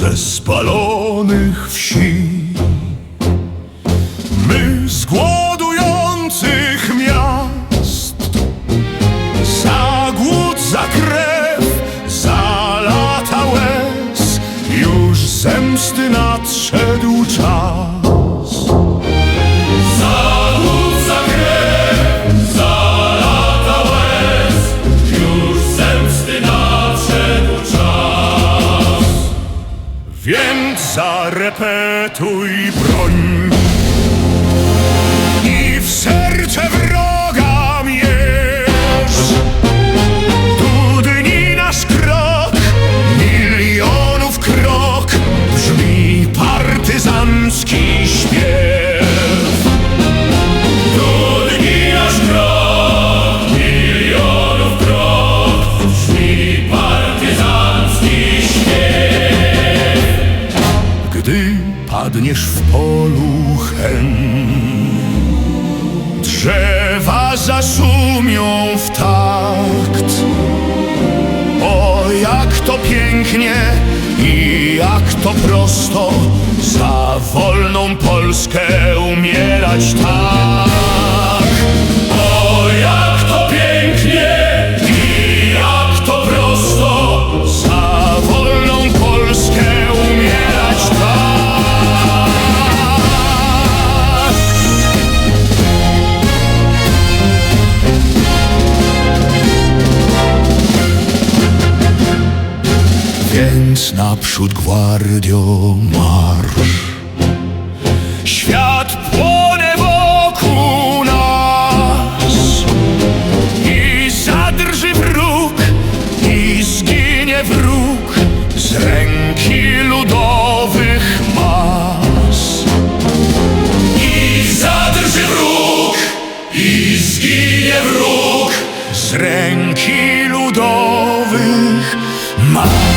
ze spalonych wsi. Zarepetuj broń. I w serce padniesz w polu chem. Drzewa zaszumią w takt. O, jak to pięknie i jak to prosto za wolną Polskę umierać tak. więc naprzód gwardio marsz. Świat płonie wokół nas i zadrży wróg, i zginie wróg z ręki ludowych mas. I zadrży wróg, i zginie wróg z ręki ludowych mas.